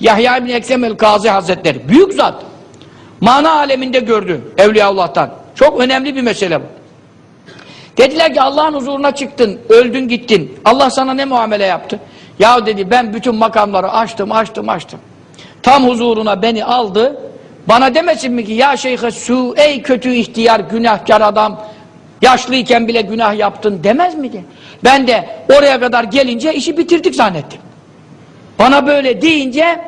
Yahya İbni Eksem el-Kazi Hazretleri. Büyük zat. Mana aleminde gördü Evliyaullah'tan. Çok önemli bir mesele bu. Dediler ki Allah'ın huzuruna çıktın, öldün gittin. Allah sana ne muamele yaptı? Ya dedi ben bütün makamları açtım, açtım, açtım. Tam huzuruna beni aldı. Bana demesin mi ki ya şeyhe su ey kötü ihtiyar günahkar adam yaşlıyken bile günah yaptın demez miydi? Ben de oraya kadar gelince işi bitirdik zannettim. Bana böyle deyince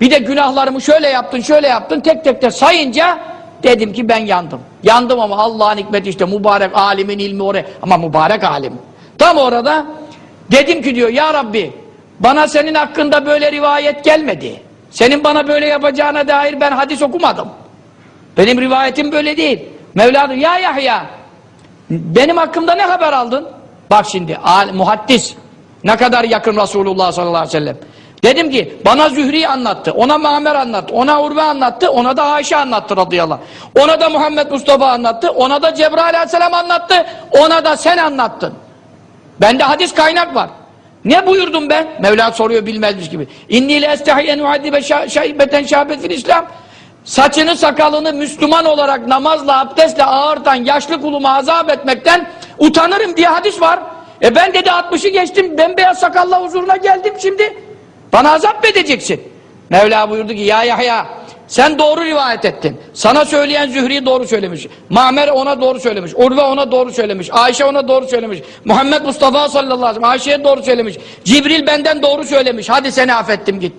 bir de günahlarımı şöyle yaptın şöyle yaptın tek tek de sayınca dedim ki ben yandım. Yandım ama Allah'ın hikmeti işte mübarek alimin ilmi oraya ama mübarek alim. Tam orada dedim ki diyor ya Rabbi bana senin hakkında böyle rivayet gelmedi. Senin bana böyle yapacağına dair ben hadis okumadım. Benim rivayetim böyle değil. Mevla diyor ya Yahya benim hakkımda ne haber aldın? Bak şimdi al, muhaddis ne kadar yakın Resulullah sallallahu aleyhi ve sellem. Dedim ki bana Zühri anlattı, ona Mamer anlattı, ona Urve anlattı, ona da Ayşe anlattı radıyallahu anh. Ona da Muhammed Mustafa anlattı, ona da Cebrail aleyhisselam anlattı, ona da sen anlattın. Bende hadis kaynak var. Ne buyurdum ben? Mevla soruyor bilmezmiş gibi. İnni le estahiyyen muaddibe şaibeten şahbet fil İslam. Saçını sakalını Müslüman olarak namazla abdestle ağırtan yaşlı kuluma azap etmekten utanırım diye hadis var. E ben dedi 60'ı geçtim bembeyaz sakalla huzuruna geldim şimdi. Bana azap mı edeceksin? Mevla buyurdu ki ya Yahya sen doğru rivayet ettin. Sana söyleyen Zühri doğru söylemiş. Mahmer ona doğru söylemiş. Urve ona doğru söylemiş. Ayşe ona doğru söylemiş. Muhammed Mustafa sallallahu aleyhi ve sellem Ayşe'ye doğru söylemiş. Cibril benden doğru söylemiş. Hadi seni affettim git.